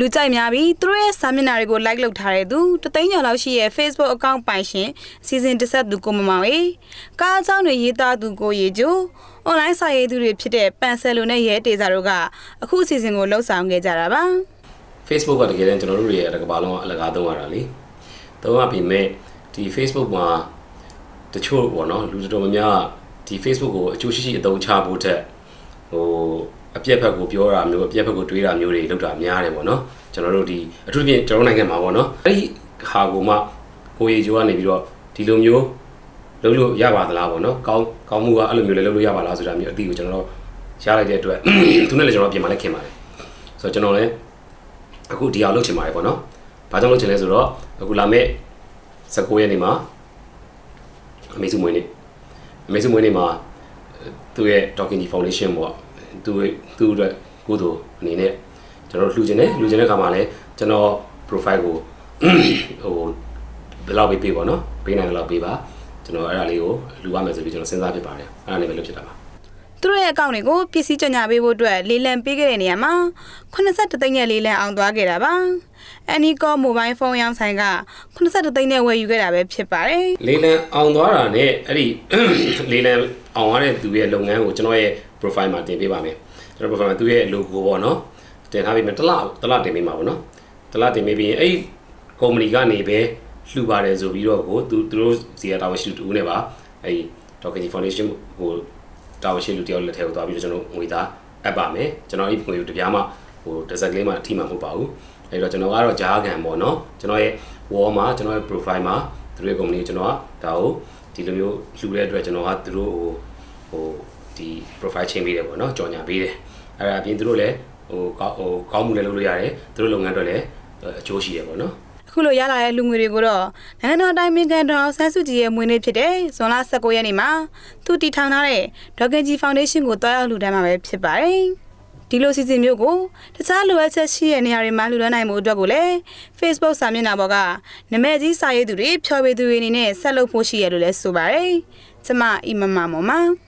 လူကြိုက်များပြီးသူတို့ရဲ့စာမျက်နှာတွေကို like လုပ်ထားတဲ့သူတသိန်းကျော်လောက်ရှိရဲ့ Facebook account ပိုင်ရှင်စီစဉ်တစ်ဆက်သူကိုမမောင်အေးကားအကြောင်းတွေရေးသားသူကိုရေကျို online စာရေးသူတွေဖြစ်တဲ့ပန်ဆယ်လိုနဲ့ရဲတေစာတို့ကအခုအစီအစဉ်ကိုလှုပ်ဆောင်ခဲ့ကြတာပါ Facebook ကတကယ်တမ်းကျွန်တော်တို့တွေရဲ့တစ်ကမ္ဘာလုံးကအလကားသုံးရတာလေသုံးရပြီမဲ့ဒီ Facebook မှာတချို့ပေါ့နော်လူတော်တော်များများဒီ Facebook ကိုအကျိုးရှိရှိအသုံးချဖို့ထက်ဟို အပြက်ဖက်ကိုပြောတာမျိုးအပြက်ဖက်ကိုတွေးတာမျိုးတွေလုပ်တာများတယ်ပေါ့နော်ကျွန်တော်တို့ဒီအထူးသဖြင့်ကျွန်တော်နိုင်ငံမှာပေါ့နော်အဲ့ဒီဟာကိုမှကိုရီကျိုးကနေပြီးတော့ဒီလိုမျိုးလုပ်လို့ရပါသလားပေါ့နော်ကောင်းကောင်းမှုကအဲ့လိုမျိုးလည်းလုပ်လို့ရပါလားဆိုတာမျိုးအတိကိုကျွန်တော်တို့ရလိုက်တဲ့အတွက်သူနဲ့လည်းကျွန်တော်ပြင်มาလည်းခင်ပါတယ်ဆိုတော့ကျွန်တော်လည်းအခုဒီအောင်လုပ်ချင်ပါတယ်ပေါ့နော်။ဘာကြောင့်လုပ်ချင်လဲဆိုတော့အခုလာမယ့်19ရက်နေ့မှာအမေစုမွေးနေ့အမေစုမွေးနေ့မှာသူ့ရဲ့ Talking G Foundation ပေါ့ သူ့ရဲ့သူ့အတွက်ကိုယ်တို့အနေနဲ့ကျွန်တော်တို့လှူချင်တယ်လှူချင်တဲ့ခါမှာလည်းကျွန်တော် profile ကိုဟိုဘယ်လောက်ပေးပေးပေါ့နော်ပေးနိုင်တယ်လောက်ပေးပါကျွန်တော်အဲ့ဒါလေးကိုလှူရမယ်ဆိုပြီးကျွန်တော်စဉ်းစားဖြစ်ပါတယ်အဲ့ဒါလေးပဲလုပ်ဖြစ်တာပါ သူတို့ရဲ့အကောင့်တွေကိုပစ္စည်းကြညာပေးဖို့အတွက်လေးလံပေးခဲ့တဲ့နေရာမှာ83သိန်းနဲ့လေးလံအောင်သွားခဲ့တာပါအန်နီကောမိုဘိုင်းဖုန်းရောင်းဆိုင်က83သိန်းနဲ့ဝယ်ယူခဲ့တာပဲဖြစ်ပါတယ်လေးလံအောင်သွားတာနဲ့အဲ့ဒီလေးလံအောင်သွားတဲ့သူရဲ့လုပ်ငန်းကိုကျွန်တော်ရဲ့ profile မှာတင်ပေးပါမယ်ကျွန်တော် profile မှာသူရဲ့ logo ပေါ့နော်တင်ထားပြီးမှတစ်လတစ်လတင်ပေးမှာပေါ့နော်တစ်လတင်ပေးပြီးရင်အဲ့ဒီ company ကနေပဲလှူပါတယ်ဆိုပြီးတော့ကိုသူသူတို့စီကတာဝန်ရှိသူတူနဲ့ပါအဲ့ဒီ Talking Foundation ကို တာဝန်ရှိလူတယောက်လက်ထဲကိုသွားပြီးတော့ကျွန်တော်ငွေသားအပ်ပါမယ်ကျွန်တော်အဲ့ဒီငွေကိုတပြားမှဟိုတစ်စက်ကလေးမှအထိမှမဟုတ်ပါဘူးအဲ့တော့ကျွန်တော်ကတော့ဂျားကန်ပေါ့နော်ကျွန်တော်ရဲ့ wall မှာကျွန်တော်ရဲ့ profile မှာသူတို့ရဲ့ company ကိုကျွန်တော်ကဒါကိုဒီလိုမျိုးလှူတဲ့အတွက်ကျွန်တော်ကသူတို့ဟိုဟိုဒီ profile ချင်းပေးတယ်ပေါ့နော်ကြော်ညာပေးတယ်အဲ့ဒါအပြင်သူတို့လည်းဟိုကောင်းဟိုကောင်းမှုလည်းလုပ်လို့ရတယ်သူတို့လုပ်ငန်းအတွက်လည်းအကျိုးရှိတယ်ပေါ့နော် အခုလိုရလာတဲ့လူငွေတွေကိုတော့နိုင်ငံတော်အတိုင်းအမြင်ကန်တော်ဆန်းစုကြည်ရဲ့မွေးနေ့ဖြစ်တဲ့ဇွန်လ19ရက်နေ့မှာသူတည်ထောင်ထားတဲ့ဒေါ်ကင်ဂျီဖောင်ဒေးရှင်းကိုတွားရောက်လှူဒါန်းမှာပဲဖြစ်ပါတယ်။ဒီလိုစီစဉ်မျိုးကိုတခြားလိုအပ်ချက်ရှိတဲ့နေရာတွေမှာလှူဒါန်းနိုင်မှုအတွက်ကိုလည်း Facebook စာမျက်နှာပေါ်ကနမဲကြီးစာရေးသူတွေဖြော်ပေးသူတွေအနေနဲ့ဆက်လုပ်ဖို့ရှိရလို့လည်းဆိုပါတယ်။ကျမအီမမမောင်ပါ